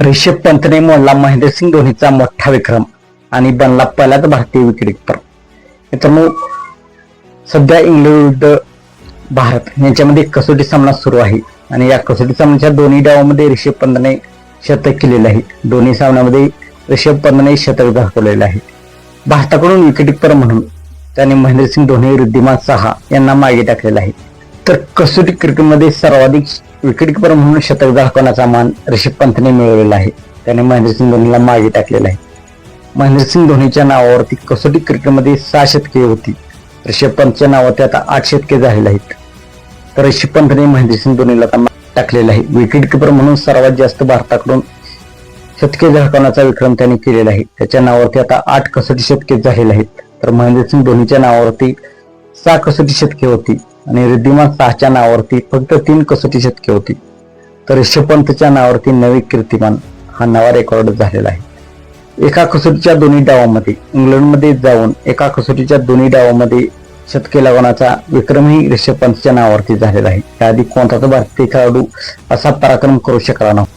रिषभ पंतने मोडला महेंद्रसिंग धोनीचा मोठा विक्रम आणि बनला पहिलाच भारतीय विकेटकीपर मित्रांनो सध्या इंग्लंड विरुद्ध भारत यांच्यामध्ये कसोटी सामना सुरू आहे आणि या कसोटी सामन्याच्या दोन्ही डावामध्ये रिषभ पंतने शतक केलेले आहे. दोन्ही सामन्यामध्ये रिषभ पंतने शतक दाखवलेले आहे. भारताकडून विकेटकीपर म्हणून त्याने महेंद्रसिंग धोनी रिद्धिमान सहा यांना मागे टाकलेला आहे. तर कसोटी क्रिकेटमध्ये सर्वाधिक विकेटकीपर म्हणून शतक दाखवण्याचा मान ऋषभ पंतने मिळवलेला आहे. त्याने महेंद्रसिंग धोनीला मागे टाकलेला आहे. महेंद्रसिंग धोनीच्या नावावरती कसोटी क्रिकेटमध्ये सहा शतके होती. ऋषभ पंतच्या नावावरती आता आठ शतके झालेले आहेत. तर ऋषभ पंतने महेंद्रसिंग धोनीला आता टाकलेला आहे. विकेटकीपर म्हणून सर्वात जास्त भारताकडून शतके झळकवण्याचा विक्रम त्याने केलेला आहे. त्याच्या नावावरती आता आठ कसोटी शतके झालेले आहेत. तर महेंद्रसिंग धोनीच्या नावावरती सहा कसोटी शतके होती. आणि रिद्धिमान सहाच्या नावावरती फक्त तीन कसोटी शतके होती. तर ऋषभ पंतच्या नावावरती नवी कीर्तिमान हा नवा रेकॉर्ड झालेला आहे. एका कसोटीच्या दोन्ही डावामध्ये इंग्लंडमध्ये जाऊन एका कसोटीच्या दोन्ही डावामध्ये शतके लागवण्याचा विक्रमही ऋषभ पंतच्या नावावरती झालेला आहे. त्याआधी कोणताच भारतीय खेळाडू असा पराक्रम करू शकला नव्हता.